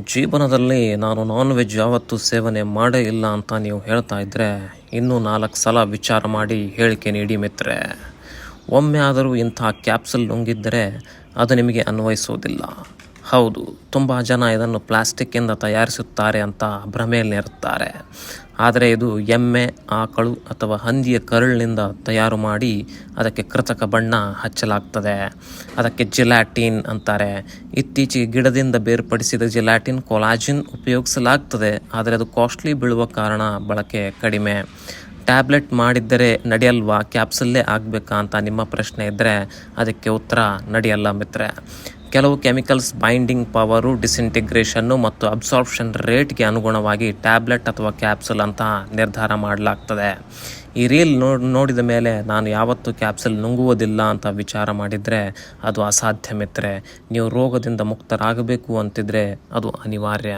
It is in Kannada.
ಜೀವನದಲ್ಲಿ ನಾನು ನಾನ್ ವೆಜ್ ಯಾವತ್ತೂ ಸೇವನೆ ಮಾಡೇ ಇಲ್ಲ ಅಂತ ನೀವು ಹೇಳ್ತಾ ಇದ್ದರೆ ಇನ್ನೂ ನಾಲ್ಕು ಸಲ ವಿಚಾರ ಮಾಡಿ ಹೇಳಿಕೆ ನೀಡಿ ಮಿತ್ರೆ ಒಮ್ಮೆ ಆದರೂ ಇಂಥ ಕ್ಯಾಪ್ಸುಲ್ ನುಂಗಿದ್ದರೆ ಅದು ನಿಮಗೆ ಅನ್ವಯಿಸೋದಿಲ್ಲ. ಹೌದು, ತುಂಬ ಜನ ಇದನ್ನು ಪ್ಲಾಸ್ಟಿಕ್ಕಿಂದ ತಯಾರಿಸುತ್ತಾರೆ ಅಂತ ಭ್ರಮೆಯಲ್ಲಿರುತ್ತಾರೆ ಆದರೆ ಇದು ಎಮ್ಮೆ, ಆಕಳು ಅಥವಾ ಹಂದಿಯ ಕರುಳಿನಿಂದ ತಯಾರು ಮಾಡಿ ಅದಕ್ಕೆ ಕೃತಕ ಬಣ್ಣ ಹಚ್ಚಲಾಗ್ತದೆ. ಅದಕ್ಕೆ ಜಿಲಾಟಿನ್ ಅಂತಾರೆ. ಇತ್ತೀಚೆಗೆ ಗಿಡದಿಂದ ಬೇರ್ಪಡಿಸಿದ ಜಿಲಾಟಿನ್ ಕೊಲಾಜಿನ್ ಉಪಯೋಗಿಸಲಾಗ್ತದೆ, ಆದರೆ ಅದು ಕಾಸ್ಟ್ಲಿ ಬೀಳುವ ಕಾರಣ ಬಳಕೆ ಕಡಿಮೆ. ಟ್ಯಾಬ್ಲೆಟ್ ಮಾಡಿದ್ದರೆ ನಡೆಯಲ್ವಾ ಕ್ಯಾಪ್ಸಲ್ಲೇ ಆಗಬೇಕಾ ಅಂತ ನಿಮ್ಮ ಪ್ರಶ್ನೆ ಇದ್ದರೆ ಅದಕ್ಕೆ ಉತ್ತರ, ನಡೆಯಲ್ಲ ಮಿತ್ರೆ ಕೆಲವು ಕೆಮಿಕಲ್ಸ್ ಬೈಂಡಿಂಗ್ ಪವರು, ಡಿಸ್ಇಂಟಿಗ್ರೇಷನ್ನು ಮತ್ತು ಅಬ್ಸಾರ್ಪ್ಷನ್ ರೇಟ್ಗೆ ಅನುಗುಣವಾಗಿ ಟ್ಯಾಬ್ಲೆಟ್ ಅಥವಾ ಕ್ಯಾಪ್ಸುಲ್ ಅಂತ ನಿರ್ಧಾರ ಮಾಡಲಾಗ್ತದೆ. ಈ ರೀಲ್ ನೋ, ನೋಡಿದ ಮೇಲೆ ನಾನು ಯಾವತ್ತೂ ಕ್ಯಾಪ್ಸುಲ್ ನುಂಗುವುದಿಲ್ಲ ಅಂತ ವಿಚಾರ ಮಾಡಿದರೆ ಅದು ಅಸಾಧ್ಯ ಮಿತ್ರೆ. ನೀವು ರೋಗದಿಂದ ಮುಕ್ತರಾಗಬೇಕು ಅಂತಿದ್ರೆ ಅದು ಅನಿವಾರ್ಯ.